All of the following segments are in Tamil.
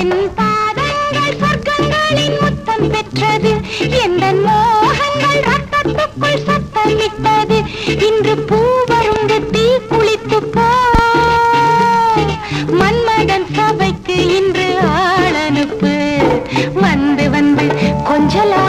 என் பாதங்கள் பெற்றது. எந்த மோகங்கள் ரத்தத்துக்குள் சத்தமிட்டது இன்று பூவருந்து தீ குளித்து போ. மன்மதன் சபைக்கு இன்று ஆள் அனுப்பு. வந்து வந்து கொஞ்சலா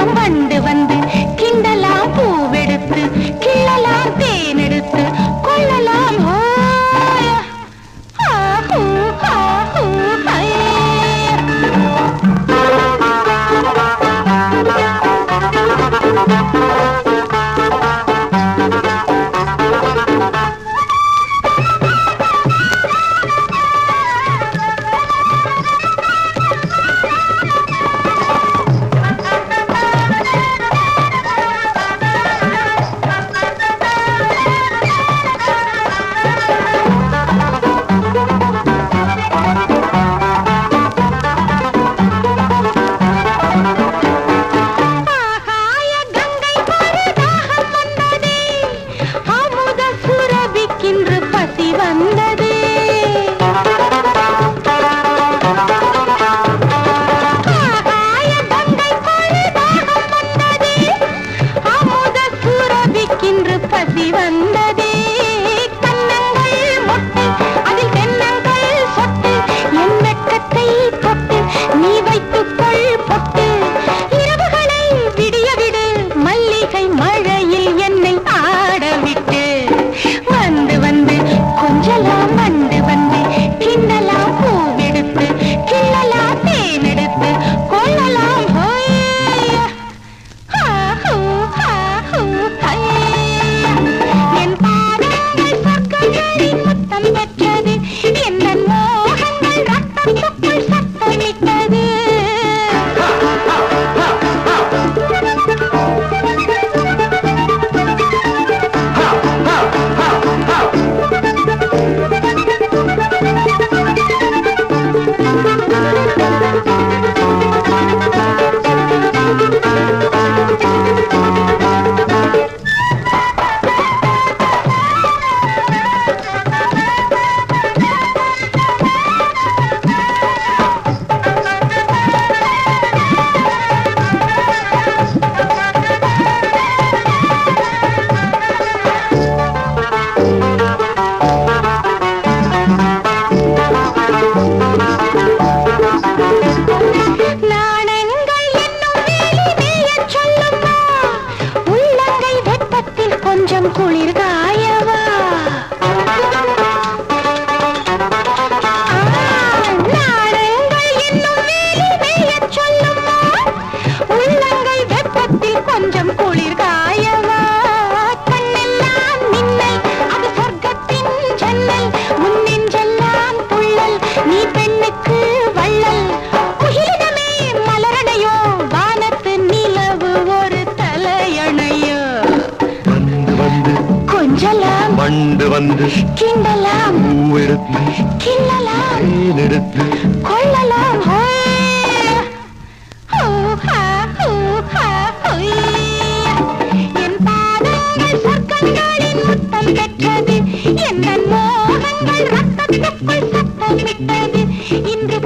తల్లి வண்டு வந்து கிண்டலாம். பூவெடுத்து கிள்ளலாம் தேனெடுத்து கொள்ளலாம். என் பாதங்கள் சொற்களின் முத்தம் பெற்றது. என் மோகங்கள் ரத்தத்துக்குள் சத்தமிட்டது. இன்று